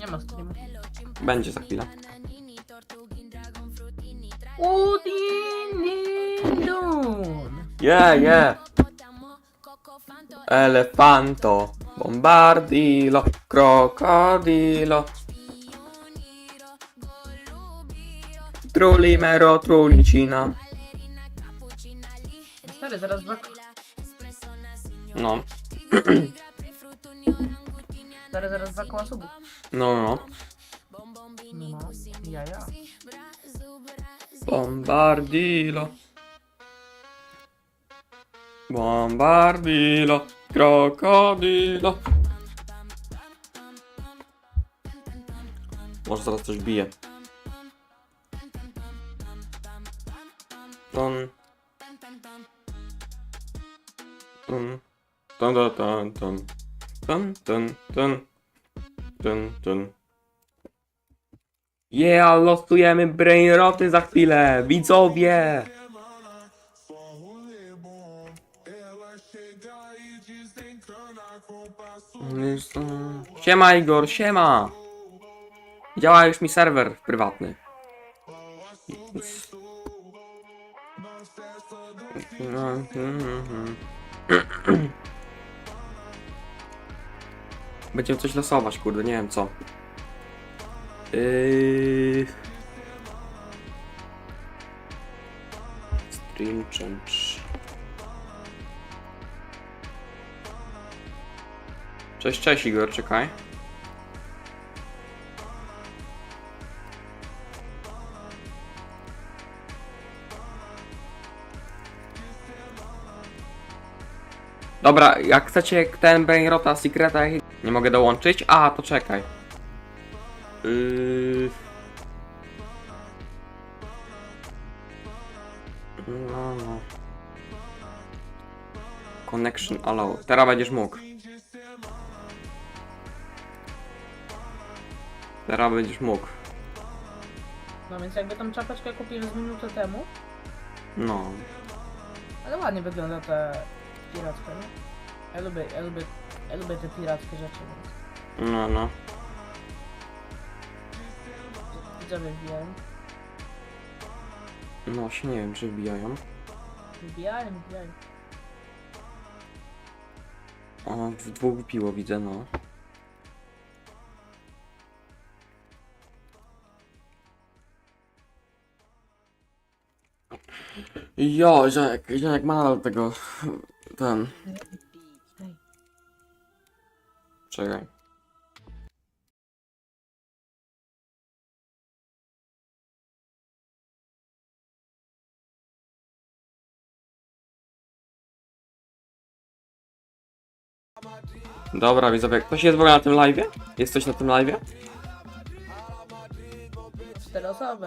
Nie ma streamu. Będzie za chwilę. Udinidun. Yeah, yeah. Elefanto, bombardilo, krokodilo. Trulimero, trulicina. Stary, zaraz dwa... No, Stary, zaraz dwa koła subów. No, no. No, ja, ja. Bombardilo. Bombardilo, krokodilo. Może zaraz coś bije. Ton. Ton. Ton, ton, ton, ton. Ton, ton, Ton, ton. Yeah, losujemy brainroty za chwilę, widzowie! Siema Igor, siema! Działa już mi serwer prywatny. Będziemy coś losować, kurde, nie wiem co. Yy... Stream change. Cześć, cześć Igor, czekaj. Dobra, jak chcecie ten Brainrota Secreta nie mogę dołączyć? A, to czekaj. Yy... No, no. Connection allow. Teraz będziesz mógł. Teraz będziesz mógł. No więc jakby tą czapeczkę kupiłem z minutę temu, No. ale ładnie wygląda ta piracka, nie? Ja lubię, ja lubię, ja lubię te pirackie rzeczy, No, no. widzowie wbijają. No, się nie wiem, czy wbijają. Wbijają, wbijają. O, w dwóch piło widzę, no. Jo, Zionek, Zionek ma nadal tego, ten, czekaj. Dobra, widzowie, ktoś jest w ogóle na tym live'ie? Jest ktoś na tym live'ie? cztery osoby.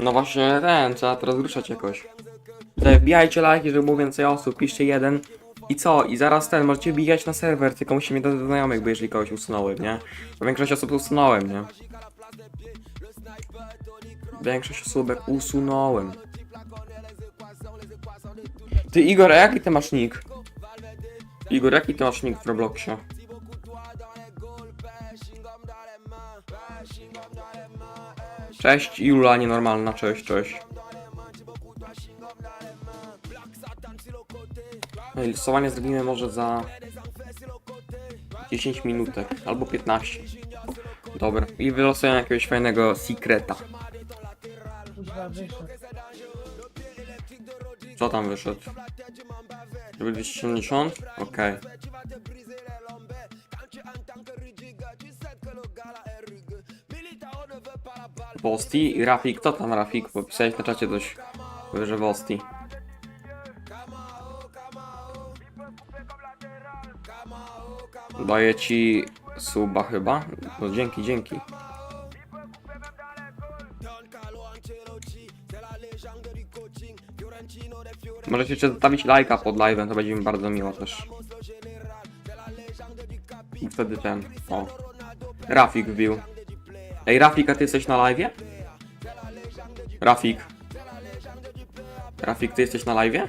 No właśnie ten, trzeba to rozruszać jakoś. Wbijajcie lajki, żeby było więcej osób, piszcie jeden. I co? I zaraz ten, możecie wbijać na serwer, tylko musimy dodać do znajomych, bo jeżeli kogoś usunąłem, nie? Bo większość osób usunąłem, nie? Większość osób usunąłem. Ty Igor, a jaki ty masz nick? Igor, jaki ty masz nick w Robloxie? Cześć Jula, nienormalna, cześć, cześć. Losowanie zrobimy może za 10 minutek albo 15. Dobra, i wylosuję jakiegoś fajnego secreta. Co tam wyszedł? Żeby 270? Okej. Wosti i Rafik, kto tam Rafik? Bo pisałeś na czacie coś, że Wosti. Daję ci suba chyba? No dzięki, dzięki. Możecie jeszcze zostawić lajka pod live'em, to będzie mi bardzo miło też. I wtedy ten, o. Rafik wbił. Ej, Rafik, a ty jesteś na live'ie? Rafik. Rafik, ty jesteś na live'ie?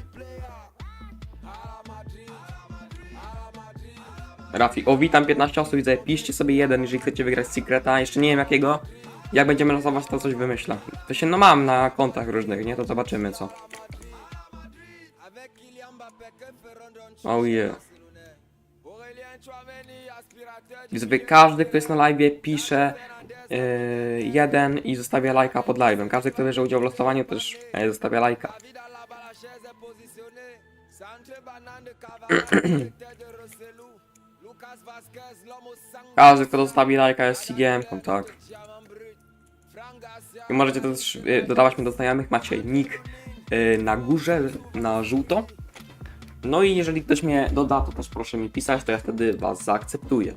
Rafi, o witam 15 osób, widzę, piszcie sobie jeden, jeżeli chcecie wygrać Secreta, jeszcze nie wiem jakiego. Jak będziemy losować, to coś wymyślę. To się, no mam na kontach różnych, nie? To zobaczymy co. Oh yeah. Widzowie, każdy, kto jest na live, pisze yy, jeden i zostawia lajka pod live'em. Każdy, kto bierze udział w losowaniu, też yy, zostawia lajka. Każdy, kto zostawi lajka jest CGM-ką, tak. I możecie też y, dodawać mnie do znajomych, macie nick y, na górze, na żółto. No i jeżeli ktoś mnie doda, to też proszę mi pisać, to ja wtedy was zaakceptuję.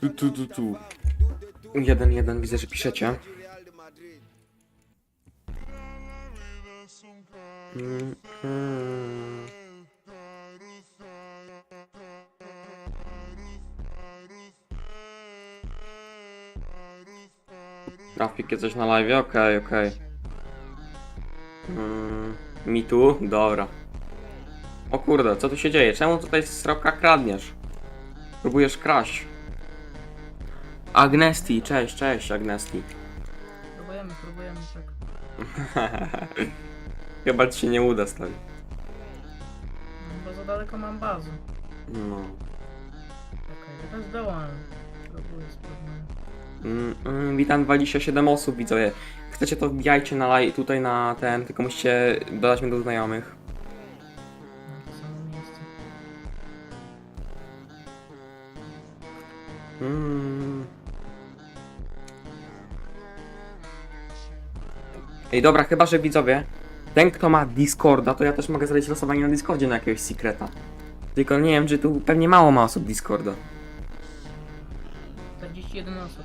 Tu, tu, tu, tu. Jeden, jeden, widzę, że piszecie. Mm, mm. Grafik coś na live, okej, okej. Mm, mi tu? Dobra. O kurde, co tu się dzieje? Czemu tutaj sroka kradniesz? Próbujesz kraść. Agnesti, cześć, cześć Agnesti. Próbujemy, próbujemy, tak. Chyba ci się nie uda stoi. No, bo za daleko mam bazę. No. Czekaj, ja też dołam. Próbuję spróbuję. Mm, mm, witam 27 osób, widzowie. Chcecie to wbijajcie na live, tutaj na ten, tylko musicie dodać mnie do znajomych. Na to samo miejsce. Mm. Ej, dobra, chyba że widzowie, ten kto ma Discorda, to ja też mogę zrobić losowanie na Discordzie na jakiegoś secreta. Tylko nie wiem, czy tu pewnie mało ma osób Discorda. 41 osób.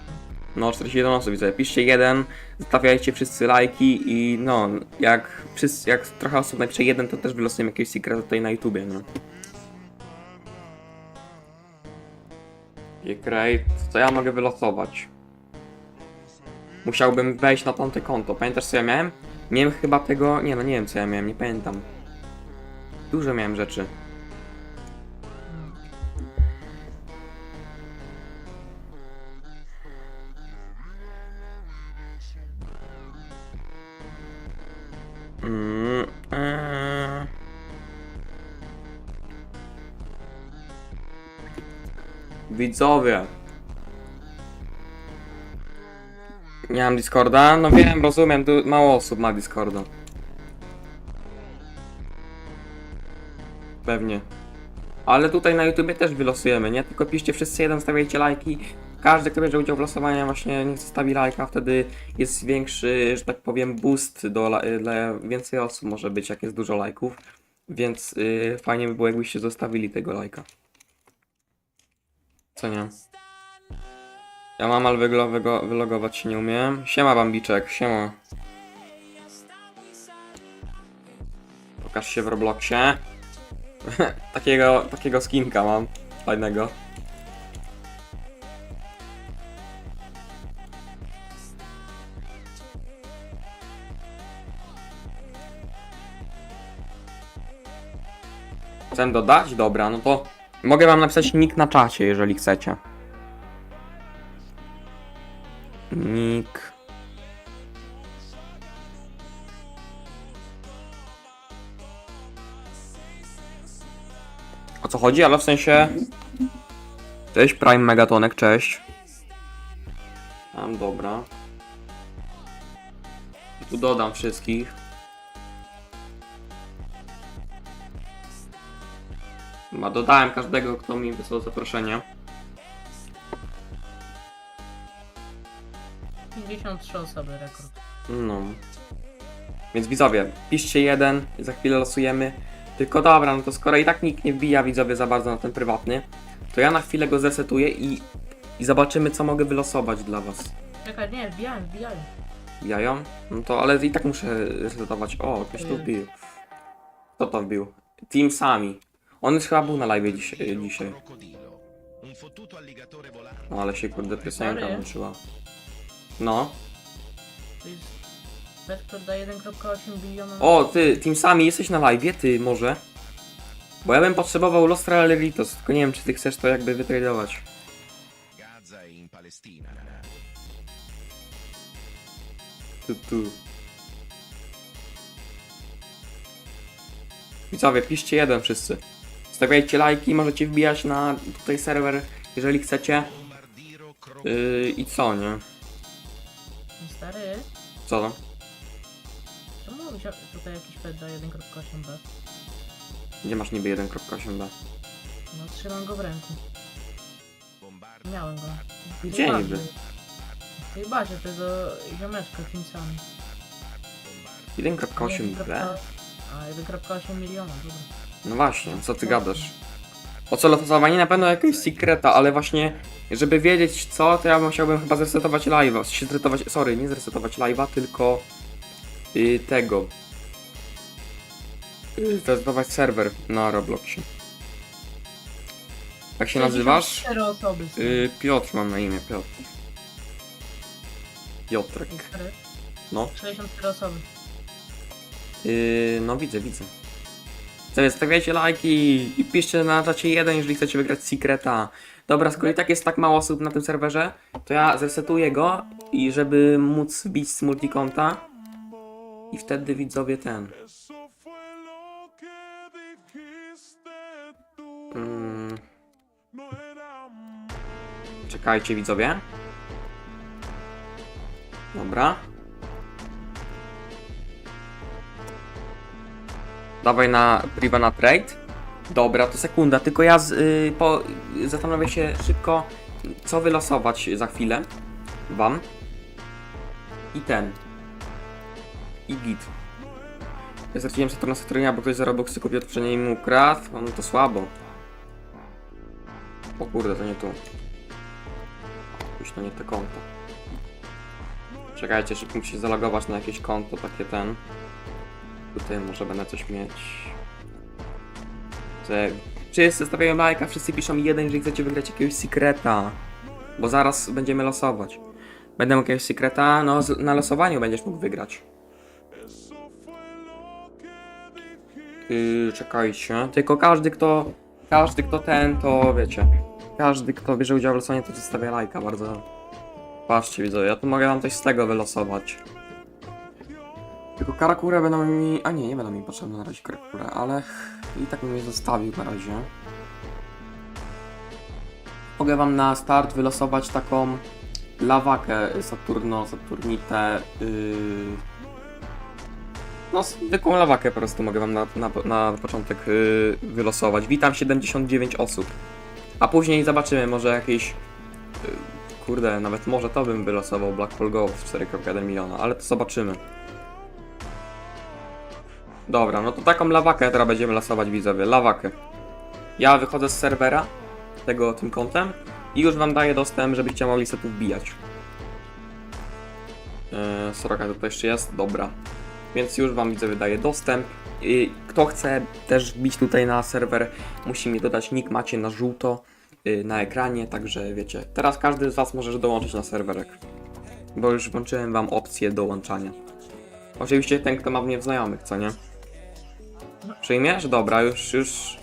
no. No, 41 osób widzę. Piszcie jeden, zostawiajcie wszyscy lajki i no, jak, wszyscy, jak trochę osób napisze jeden, to też wylosujemy jakiegoś secreta tutaj na YouTubie, no. Great, co ja mogę wylosować? Musiałbym wejść na tamte konto. Pamiętasz co ja miałem? Miałem chyba tego. Nie no nie wiem co ja miałem, nie pamiętam. Dużo miałem rzeczy. Mm, eee. Widzowie. Nie mam Discorda? No wiem, rozumiem, tu mało osób ma Discorda. Pewnie. Ale tutaj na YouTubie też wylosujemy, nie? Tylko piszcie wszyscy jeden, stawiajcie lajki. Każdy, kto bierze udział w losowaniu właśnie niech zostawi lajka, wtedy jest większy, że tak powiem, boost do, la- dla więcej osób może być, jak jest dużo lajków. Więc yy, fajnie by było, jakbyście zostawili tego lajka. Co nie? Ja mam, ale wylogować się nie umiem. Siema Bambiczek, siema. Pokaż się w Robloxie. takiego, takiego skinka mam. Fajnego. Chcę dodać? Dobra, no to mogę wam napisać nick na czacie, jeżeli chcecie. Chodzi? Ale w sensie... Cześć Prime Megatonek, cześć. Tam, dobra. Tu dodam wszystkich. Chyba dodałem każdego, kto mi wysłał zaproszenie. 53 osoby rekord. No. Więc widzowie, piszcie jeden, za chwilę losujemy. Tylko dobra, no to skoro i tak nikt nie wbija widzowie za bardzo na ten prywatny, to ja na chwilę go zresetuję i, i zobaczymy co mogę wylosować dla was. Czekaj, nie, wbijałem, wbijałem. Wbijają? No to ale i tak muszę resetować. O, ktoś tu wbił. Kto to wbił? Team Sami. On już chyba był na live dziś, dzisiaj. No ale się kurde piosenka włączyła. No. To jest Da 1,8 biliona. O, ty, Team Sami, jesteś na live, ty może? Bo ja bym potrzebował Los Traileritos, tylko nie wiem, czy ty chcesz to jakby wytradować. Gaza in Palestina. Tu, tu. Widzowie, piszcie jeden wszyscy. Stawiajcie lajki, możecie wbijać na tutaj serwer, jeżeli chcecie. Bombardiro cro... Yy, I co, nie? Stary, Co tam? Wziął tutaj jakiś bet da 1,8B? Gdzie masz niby 1.8b? No trzymam go w ręku. Miałem go. W Gdzie bazie. niby? W tej bazie tego ziomeczka Kingsami. 1.8b? A 1,8 miliona, dobra. No właśnie, co ty gadasz? O co losowanie? Na pewno jakiegoś sekreta, ale właśnie, żeby wiedzieć co, to ja musiałbym chyba zresetować live'a. Się zresetować, sorry, nie zresetować live'a, tylko yy, tego. Yy, zresetować serwer na Robloxie. Jak się nazywasz? 64 osoby są. Yy, Piotr mam na imię, Piotr. Piotrek. Stary, No. 64 osoby. Yy, no widzę, widzę. Sobie stawiajcie lajki i piszcie na czacie jeden, jeżeli chcecie wygrać Secreta. Dobra, skoro i tak jest tak mało osób na tym serwerze, to ja zresetuję go i żeby móc wbić z multikonta i wtedy widzowie ten. Mm. Czekajcie widzowie. Dobra. Dawaj na priva na trade. Dobra, to sekunda, tylko ja z, y, po, zastanowię się szybko, co wylosować za chwilę wam. I ten. I git. Ja straciłem Saturna Saturnia, bo ktoś za Robuxy kupił odprzednie i mu ukradł. No to słabo. O kurde, to nie tu. Już to nie te konto. Czekajcie, szybko muszę się zalogować na jakieś konto, takie ten. Tutaj może będę coś mieć. Że wszyscy stawiają lajka, wszyscy piszą jeden, jeżeli chcecie wygrać jakiegoś secreta. Bo zaraz będziemy losować. Będę mógł jakiegoś secreta, no na losowaniu będziesz mógł wygrać. Yy, czekajcie. Tylko każdy kto. Każdy kto ten, to wiecie. Każdy kto bierze udział w losowaniu, to zostawia lajka bardzo. Patrzcie widzowie, ja tu mogę wam coś z tego wylosować. Tylko karakurę będą mi... A nie, nie będą mi potrzebne na razie karakurę, ale i tak bym je zostawił na razie. Mogę wam na start wylosować taką lawakę Saturno, Saturnitę. Yy... No, zwykłą lawakę po prostu mogę wam na, na, na początek yy, wylosować. Witam 79 osób. A później zobaczymy, może jakieś. Yy, kurde, nawet może to bym wylosował Black Gold w 4.1 miliona, ale to zobaczymy. Dobra, no to taką lawakę teraz będziemy losować widzowie, lawakę. Ja wychodzę z serwera, tego tym kątem i już wam daję dostęp, żebyście mogli sobie tu wbijać. Yy, Soroka tutaj jeszcze jest, dobra. Więc już wam widzowie daję dostęp. Kto chce też wbić tutaj na serwer, musi mi dodać nick, macie na żółto yy, na ekranie, także wiecie. Teraz każdy z was może dołączyć na serwerek. Bo już włączyłem wam opcję dołączania. Oczywiście ten, kto ma mnie w znajomych, co nie? Przyjmiesz? Dobra, już, już,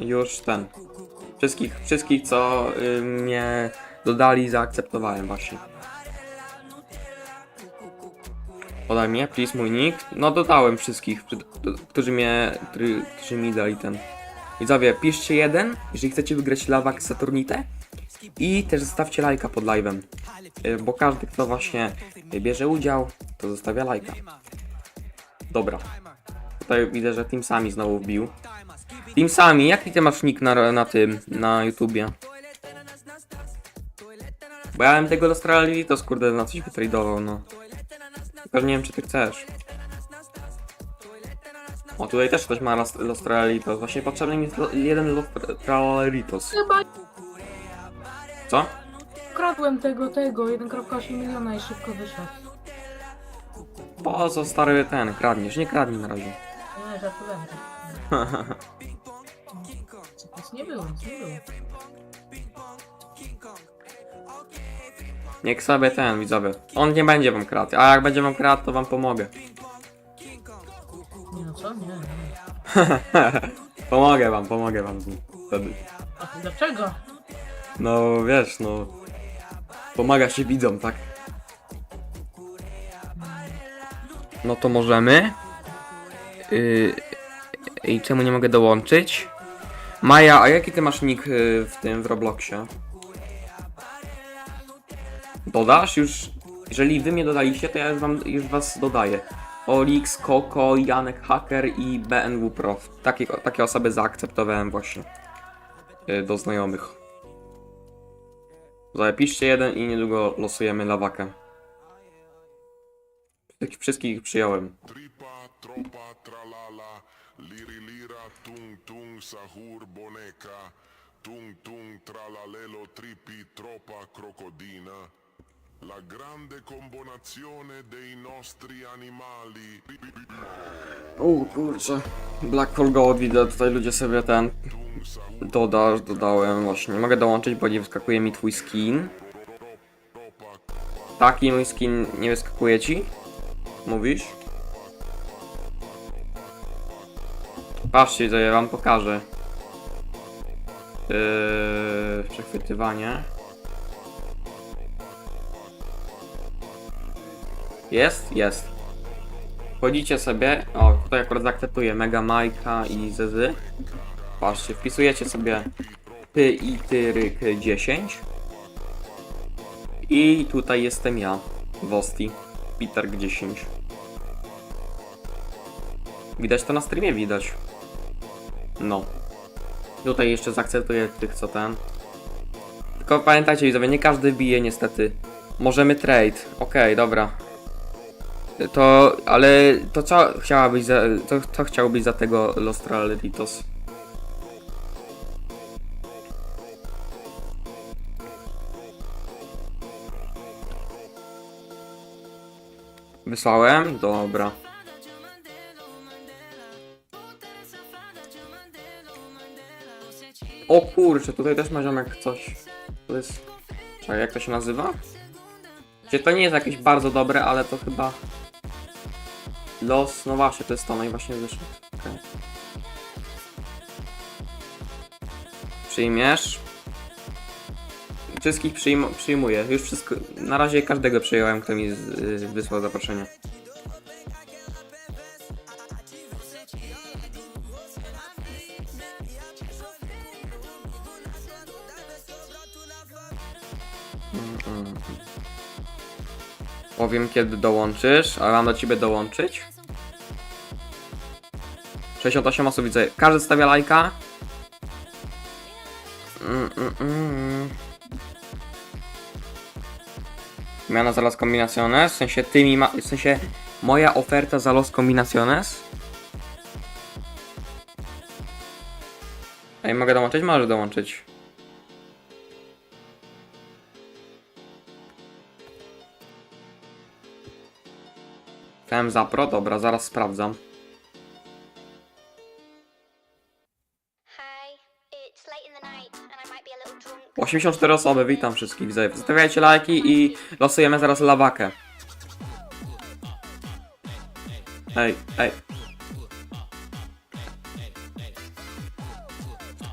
już ten. Wszystkich, wszystkich, co y, mnie dodali, zaakceptowałem właśnie. Podaj mnie, please, mój nick. No, dodałem wszystkich, którzy mnie, którzy, mi dali ten. Widzowie, piszcie jeden, jeżeli chcecie wygrać lawak Saturnitę. I też zostawcie lajka pod live'em. Y, Bo każdy, kto właśnie bierze udział, to zostawia lajka. Dobra. Tutaj widzę, że Team Sami znowu wbił. Team Sami, jaki ty masz nick na, na tym, na YouTubie? Bo ja bym tego Lostralitos kurde na coś wytradował, no. Tylko nie wiem, czy ty chcesz. O, tutaj też ktoś ma Lostralitos. Właśnie potrzebny mi jest lo- jeden Lostralitos. Chyba Co? ukradłem tego, tego, 1,8 miliona i szybko wyszedł. Po co stary ten, kradniesz? Nie kradnij na razie. Nie, żartowałem. Nic nie było, nic nie było. Niech sobie ten, widzowie. On nie będzie wam kradł, a jak będzie wam kradł, to wam pomogę. Nie no co? Nie, nie. pomogę wam, pomogę wam wtedy. A dlaczego? No wiesz, no. Pomaga się widzom, tak? No to możemy. Yy, I czemu nie mogę dołączyć? Maja, a jaki ty masz nick yy, w tym w Robloxie? Dodasz już? Jeżeli wy mnie dodaliście, to ja już wam już was dodaję. Olix, Koko, Janek Hacker i BNW Prof. Takie, takie osoby zaakceptowałem właśnie. Yy, do znajomych. Zapiszcie jeden i niedługo losujemy lawakę. Takich wszystkich ich przyjąłem. Tripa, tropa, tralala, liri lira, tung tung, sahur, boneca, tung tung, tralalelo, tripi, tropa, crocodina. La grande combinazione dei nostri animali. O kurczę. Black Hole Gold widzę, tutaj ludzie sobie ten dodasz, dodałem właśnie. Nie mogę dołączyć, bo nie wyskakuje mi twój skin. Taki mój skin nie wyskakuje ci? Mówisz? Patrzcie, co ja wam pokażę. Yy, przechwytywanie. Jest? Jest. Wchodzicie sobie, o tutaj akurat zaakceptuję Mega Majka i Zezy. Patrzcie, wpisujecie sobie ty i ty ryk 10. I tutaj jestem ja, Wosti, Peter 10. Widać to na streamie, widać. No. Tutaj jeszcze zaakceptuję tych, co ten. Tylko pamiętajcie, widzowie, nie każdy bije niestety. Możemy trade. Okej, dobra. To, ale to co chciałabyś za, to, co chciałbyś za tego Lostralritos? Wysłałem? Dobra. O kurczę, tutaj też ma ziomek coś. To jest... Czekaj, jak to się nazywa? Gdzie to nie jest jakieś bardzo dobre, ale to chyba... Los, no właśnie, to jest to, no i właśnie wyszło. Okej. Przyjmiesz. Wszystkich przyjm przyjmuję. Już wszystko. Na razie każdego przyjąłem, kto mi y, wysłał zaproszenie. Powiem kiedy dołączysz, ale mam do ciebie dołączyć. 68 osób widzę. Każdy stawia lajka. Mm, mm, mm. Zmiana za Los Combinaciones, w sensie ty mi ma, w sensie moja oferta za Los Combinaciones. Ej, mogę dołączyć? Możesz dołączyć. Chciałem za pro, dobra, zaraz sprawdzam. 84 osoby, witam wszystkich. Zostawiajcie lajki i losujemy zaraz lawakę. Ej, ej.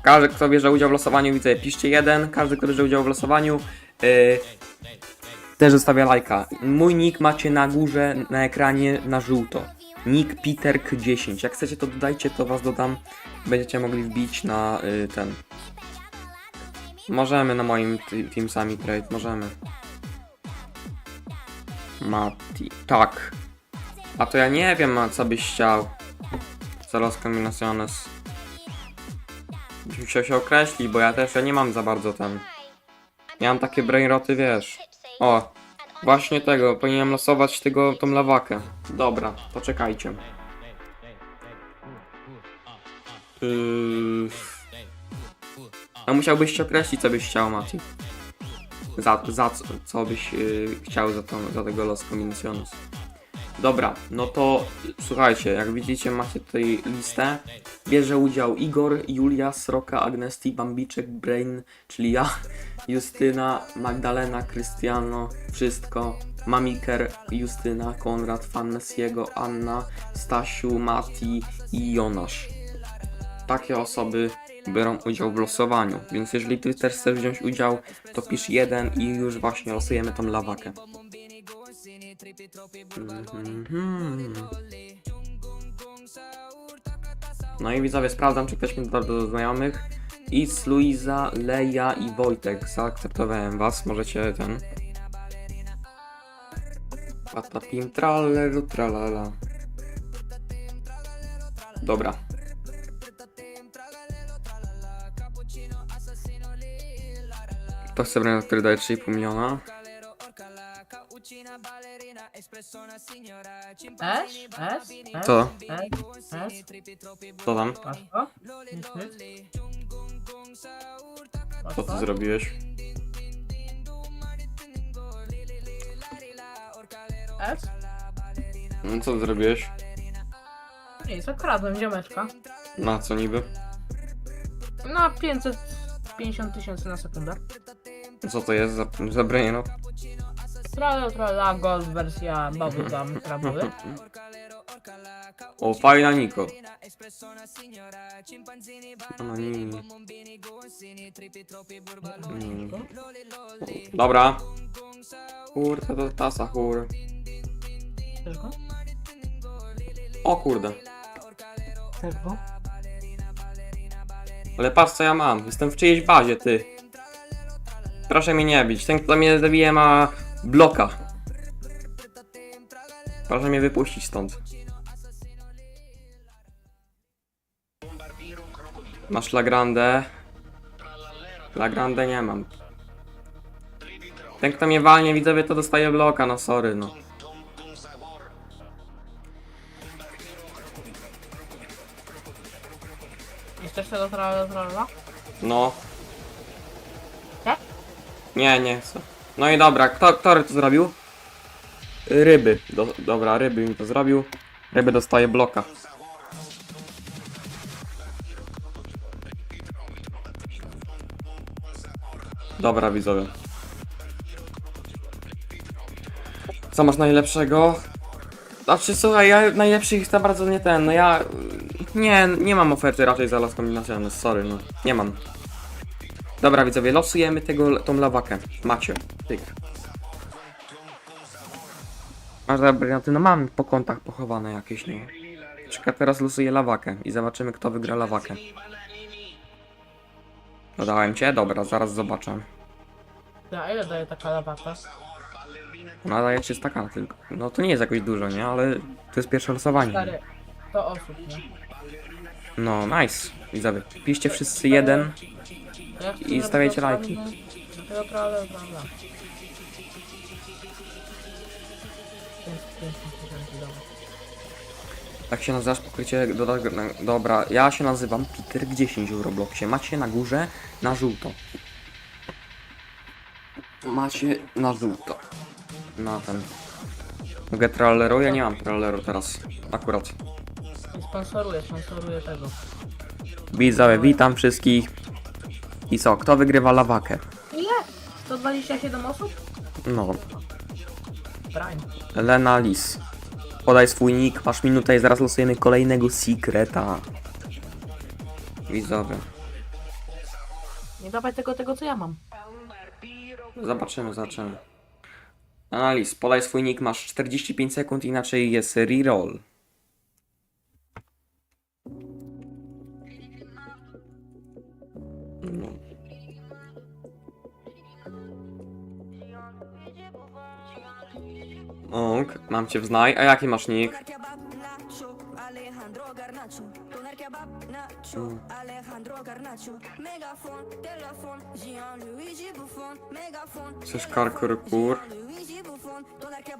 Każdy, kto bierze udział w losowaniu, widzę, piszcie jeden. Każdy, kto bierze udział w losowaniu, yy, też zostawia lajka. Mój nick macie na górze, na ekranie, na żółto. Nick Peterk10. Jak chcecie, to dodajcie, to was dodam. Będziecie mogli wbić na y, ten. Możemy na moim t- Teamsami trade, możemy. Mati. Tak. A to ja nie wiem, co byś chciał. Za Los Combinaciones. Musiał się określić, bo ja też ja nie mam za bardzo ten. Ja mam takie brainroty, wiesz. O, właśnie tego, powinienem losować tego, tą lawakę. Dobra, poczekajcie. Yy... A musiałbyś określić, co byś chciał, Mati. Za, za co, co byś yy, chciał za, tą, za tego Los Combinaciones. Dobra, no to słuchajcie, jak widzicie macie tutaj listę. Bierze udział Igor, Julia, Sroka, Agnesti, Bambiczek, Brain, czyli ja, Justyna, Magdalena, Krystiano, wszystko, Mamiker, Justyna, Konrad, Fan Messiego, Anna, Stasiu, Mati i Jonasz. Takie osoby biorą udział w losowaniu, więc jeżeli ty też chcesz wziąć udział, to pisz jeden i już właśnie losujemy tą lawakę. Mhm. No i widzowie, sprawdzam, czy ktoś mi dodał do znajomych. Is, Luiza, Leja i Wojtek. Zaakceptowałem was, możecie ten. Patapim, tralleru, tralala. Dobra. To brać, który daje 3,5 miliona. S? S? S? Co? S? Co tam? Masz to? Masz Co ty to? zrobiłeś? S? No co ty zrobiłeś? Nic, okradłem ziomeczka. Na co niby? Na 550 tysięcy na sekundę. Co to jest za, za brain no? Trala, trala, gold wersja bubblegum krabowy. O, fajna Niko. Nie. Mm. Dobra. Kurde, to tasa chór. Chcesz go? O kurde. Chcesz go? Ale patrz co ja mam. Jestem w czyjejś bazie, ty. Proszę mnie nie bić. Ten, kto mnie zabije ma bloka. Proszę mnie wypuścić stąd. Masz Lagrande. Lagrande nie mam. Ten kto mnie walnie widzowie to dostaje bloka, no sorry no. Trala, trala? No. Nie, nie chcę. No i dobra, kto, kto to zrobił? Ryby. Do, dobra, ryby mi to zrobił. Ryby dostaje bloka. Dobra, widzowie. Co masz najlepszego? Znaczy, słuchaj, ja najlepszych za bardzo nie ten, no ja... Nie, nie mam oferty raczej za las kombinacjony, sorry, no. Nie mam. Dobra, widzowie, losujemy tego, tą lawakę. Macie. Tyk. Masz warianty, no mam po kątach pochowane jakieś, no. Czekaj, teraz losuję lawakę i zobaczymy, kto wygra lawakę. Dodałem cię? Dobra, zaraz zobaczę. Ja, ile daje taka lawata? Ona daje 300 kart tylko. No to nie jest jakoś dużo, nie? Ale to jest pierwsze losowanie. Stary, to osób, nie? No, nice. Widzowie, piszcie wszyscy jeden. I stawiajcie lajki. sami, no, Tego trala, trala. 550 tysięcy, dobra. Jak się nazywasz pokrycie do, do, Dobra, ja się nazywam Peter 10 w Robloxie. Macie na górze na żółto. Macie na żółto. Na ten. Mogę tralleru? Ja nie mam tralleru teraz. Akurat. Sponsoruję, sponsoruję tego. Widzowie, witam wszystkich. I co, kto wygrywa lawakę? Ile? 127 osób? No, Prime. Lena Lis. Podaj swój nick, masz minutę i zaraz losujemy kolejnego secreta. Widzowie. Nie dawaj tego, tego co ja mam. Zobaczymy, zobaczymy. Analiz, podaj swój nick, masz 45 sekund, inaczej jest reroll. Ok, mam cię w znaj. A jaki masz nick? Megafon, Chcesz karkurkur?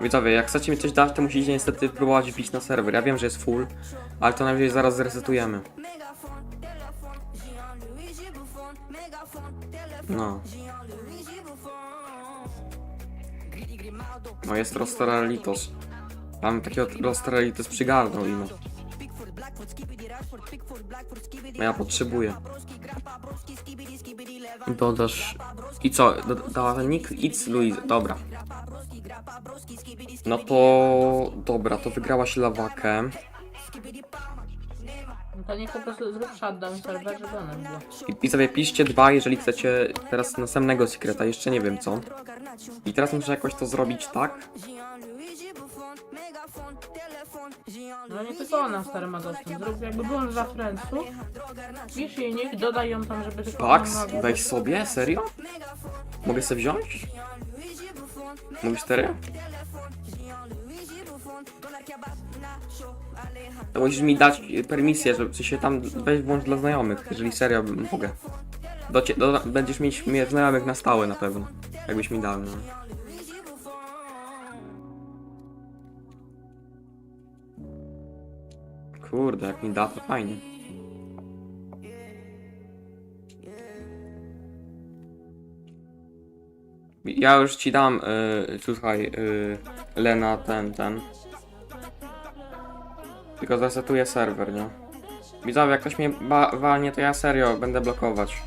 Widzowie, jak chcecie mi coś dać, to musicie niestety próbować wbić na serwer. Ja wiem, że jest full, ale to najwyżej zaraz zresetujemy. No. No jest Rostaralitos. Mam takiego Australii, to jest przygarnął i no. Ja potrzebuję. Dodasz... I co? Dała nick? It's Louise. Dobra. No to... Dobra, to wygrałaś lawakę. No to niech po prostu zrób shutdown serwer, żeby ona była. I, I sobie piszcie dwa, jeżeli chcecie teraz następnego sekreta, jeszcze nie wiem co. I teraz muszę jakoś to zrobić tak, No nie tylko ona stary ma dostęp. Zrób jakby byłem za friendsów. Pisz jej nick, dodaj ją tam, żeby tylko Pax, ona mogła- weź sobie, serio? Mogę sobie wziąć? Mówisz serio? To musisz mi dać y, permisję, żeby się tam weź włącz dla znajomych, jeżeli serio bym- mogę. Do, do, będziesz mieć mnie znajomych na stałe na pewno. Jakbyś mi dał, no. Kurde, jak mi da, to fajnie. Ja już ci dam, y, słuchaj, y, Lena, ten, ten. Tylko zresetuję serwer, nie? Widzowie, jak ktoś mnie ba- walnie, to ja serio będę blokować.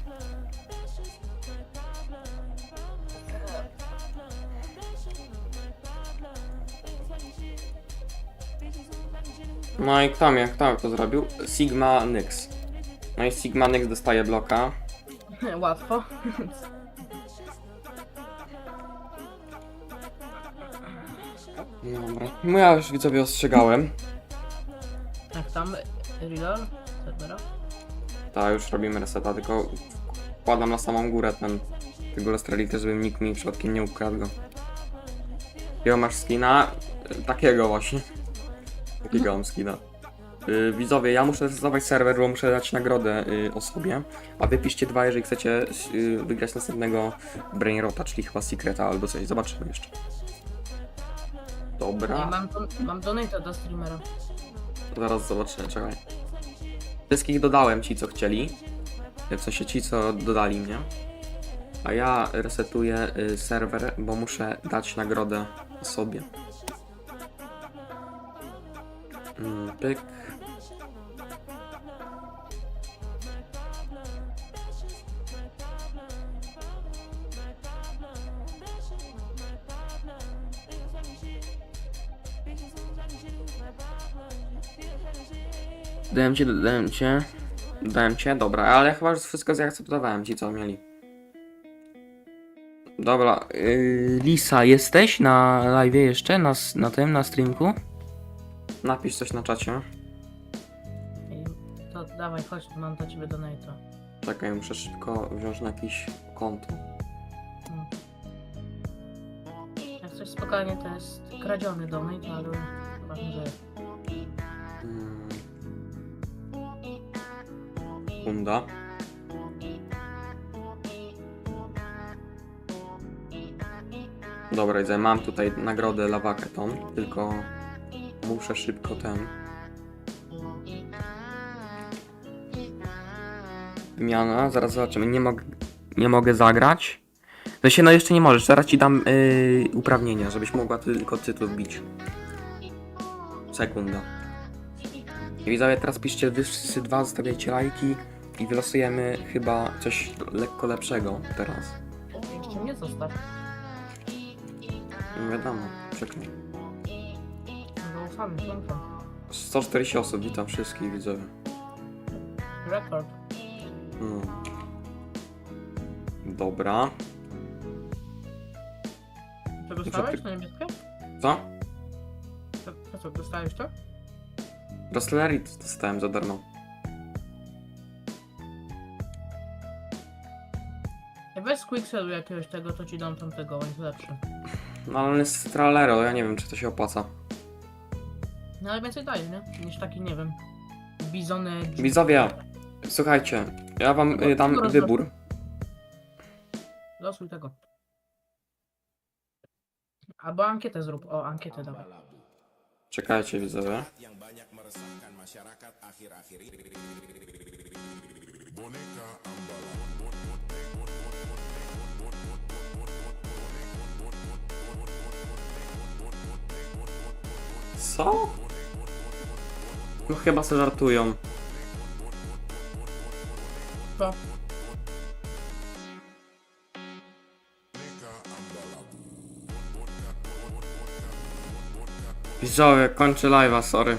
No i kto mnie, kto to zrobił? Sigma Nyx. No i Sigma Nyx dostaje bloka. Łatwo. Dobra. No ja już widzowie ostrzegałem. Jak tam? Reload? Serwera? Tak, już robimy reseta, tylko wkładam na samą górę ten tego Lestrelity, żeby nikt mi przypadkiem nie ukradł go. Masz skina? Takiego właśnie. Takiego mam skina. Yy, widzowie, ja muszę zresetować serwer, bo muszę dać nagrodę y, osobie. A wy piszcie dwa, jeżeli chcecie y, wygrać następnego Brainrota, czyli chyba Secreta albo coś. Zobaczymy jeszcze. Dobra. mam, don- mam donate do streamera. Zaraz zobaczymy, czekaj. Wszystkich dodałem ci, co chcieli. W sensie ci, co dodali mnie. A ja resetuję y, serwer, bo muszę dać nagrodę sobie. Mm, Pyk. Dałem cię, dałem cię. Dałem cię, dobra, ale chyba już wszystko zaakceptowałem ci, co mieli. Dobra, yy, Lisa, jesteś na live jeszcze? Na, na tym, na streamku? Napisz coś na czacie. I to dawaj, chodź, mam dla ciebie donate. Czekaj, muszę szybko wziąć na jakieś konto. No. Jak coś spokojnie, to jest kradziony donate, ale ważne, że. Mm. Sekunda. Dobra, widzę, mam tutaj nagrodę lawakę tą, tylko muszę szybko ten... Wymiana, zaraz zobaczymy, nie, mog nie mogę zagrać. No się, no jeszcze nie możesz, zaraz ci dam yy, uprawnienia, żebyś mogła tylko cytu wbić. Sekunda. I widzowie, teraz piszcie wy wszyscy dwa, zostawiajcie lajki i wylosujemy chyba coś lekko lepszego teraz. Jeszcze mnie zostaw. Nie wiadomo, czekaj. Ufamy, ufam. 140 osób, witam wszystkich widzowie. Rekord. No. Dobra. To dostałeś na niebieskie? Co? To co, dostałeś to? Rostlery dostałem za darmo. Jak weź z Quicksilver jakiegoś tego, to ci dam tamtego, on jest lepszy. No ale on jest tralero, ja nie wiem czy to się opłaca. No ale więcej daje, nie? Niż taki, nie wiem, bizony... Widzowie, słuchajcie, ja wam y, dam wybór. Losuj tego. Albo ankietę zrób. O, ankietę dawaj. Czekajcie widzowie. Co? No chyba se żartują. Co? Widzowie, kończę live'a, sorry.